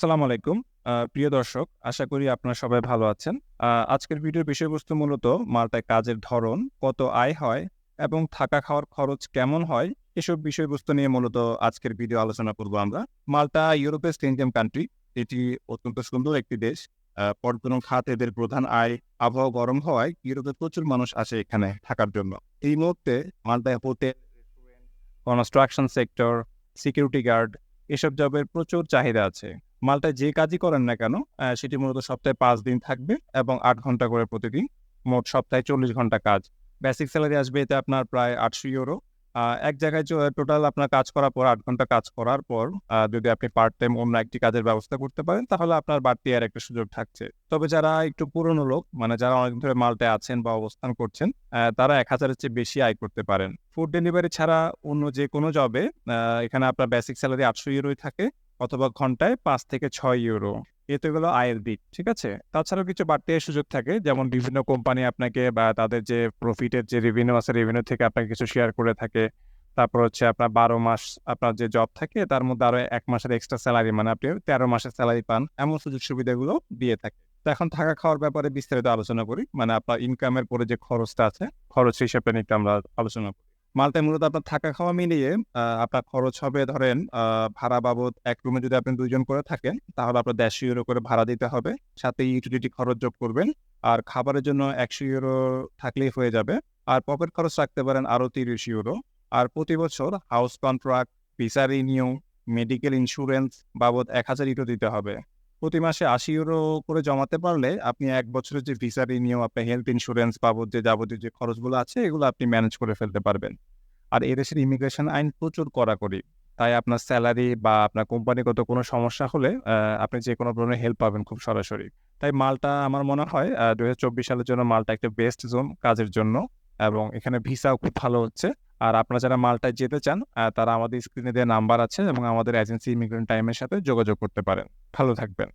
সালাম আলাইকুম। প্রিয় দর্শক, আশা করি আপনারা সবাই ভালো আছেন। আজকের ভিডিওর বিষয়বস্তু মূলত মাল্টায় কাজের ধরন, কত আয় হয় এবং থাকা খাওয়ার খরচ কেমন হয়, এসব বিষয়বস্তু নিয়ে মূলত আজকের ভিডিও আলোচনা করব আমরা। মাল্টা ইউরোপের স্টেনজিয়াম কান্ট্রি, এটি অত্যন্ত সুন্দর একটি দেশ। পর্যটন খাত এদের প্রধান আয়, আবহাওয়া গরম হওয়ায় ইউরোপে প্রচুর মানুষ আসে এখানে থাকার জন্য। এই মুহূর্তে মাল্টায় hotel construction sector, security guard এসব জবের প্রচুর চাহিদা আছে। মালটায় যে কাজই করেন না কেন সেটি মূলত সপ্তাহে পাঁচ দিন থাকবে এবং আট ঘণ্টা করে প্রতিদিন মোট সপ্তাহে চল্লিশ ঘণ্টা কাজ। বেসিক স্যালারি আসবে এতে আপনার প্রায় আটশো ইউরো এক জায়গায় টোটাল আপনার কাজ করার পর, আট ঘণ্টা কাজ করার পর যদি আপনি পার্ট টাইম অন্য একটি কাজের ব্যবস্থা করতে পারেন, তাহলে আপনার বাড়তি আর একটা সুযোগ থাকছে। তবে যারা একটু পুরনো লোক মানে যারা অনেকদিন ধরে মালটায় আছেন বা অবস্থান করছেন তারা এক হাজারের চেয়ে বেশি আয় করতে পারেন। ফুড ডেলিভারি ছাড়া অন্য যে কোনো জবে এখানে আপনার বেসিক স্যালারি আটশো ইউরোই থাকে। অথবা ঘন্টায় পাঁচ থেকে ছয় ইউরো। এ তো গেলো আয়ের দিক, ঠিক আছে? তাছাড়াও কিছু বাড়তি সুযোগ থাকে, যেমন বিভিন্ন কোম্পানি আপনাকে বা তাদের যে প্রফিটের যে রেভিনিউ আছে রেভিনিউ থেকে আপনাকে কিছু শেয়ার করে থাকে। তারপর হচ্ছে আপনার বারো মাস আপনার যে জব থাকে, তার মধ্যে আরও এক মাসের এক্সট্রা স্যালারি মানে আপনি তেরো মাসের স্যালারি পান, এমন সুযোগ সুবিধাগুলো দিয়ে থাকে। তো এখন থাকা খাওয়ার ব্যাপারে বিস্তারিত আলোচনা করি মানে আপনার ইনকামের পরে যে খরচটা আছে, খরচ হিসাবে নিয়ে আমরা আলোচনা করি। মালটায় মূলত আপনার থাকা খাওয়া মিলিয়ে আপনার খরচ হবে ধরেন ভাড়া বাবদ এক রুমে যদি আপনি দুইজন করে থাকেন, তাহলে আপনার দেড়শো ইউরো করে ভাড়া দিতে হবে। সাথে ইউটিলিটি খরচ যোগ করবেন। আর খাবারের জন্য একশো ইউরো থাকলেই হয়ে যাবে। আর পকেট খরচ রাখতে পারেন আরও তিরিশ ইউরো। আর প্রতি বছর house contract visa renew medical insurance বাবদ এক হাজার ইউরো দিতে হবে। প্রতি মাসে আশি ইউরো করে জমাতে পারলে আপনি এক বছরের যে ভিসা রিনিউ আপনার হেলথ ইন্স্যুরেন্স বাবদ যে যাবতীয় যে খরচগুলো আছে, এগুলো আপনি ম্যানেজ করে ফেলতে পারবেন। আর এদেশের ইমিগ্রেশন আইন প্রচুর কড়াকড়ি। তাই আপনার স্যালারি বা আপনার কোম্পানিগত কোনো সমস্যা হলে আপনি যে কোনো ধরনের হেল্প পাবেন খুব সরাসরি। তাই মালটা আমার মনে হয় দু হাজার চব্বিশ সালের জন্য মালটা একটা বেস্ট জোন কাজের জন্য। এবং এখানে ভিসাও খুব ভালো হচ্ছে। আর আপনারা যারা মালটায় যেতে চান তারা আমাদের স্ক্রিনে দেওয়া নাম্বার আছে এবং আমাদের এজেন্সি ইমিগ্রেন্ট টাইমের সাথে যোগাযোগ করতে পারেন। ভালো থাকবেন।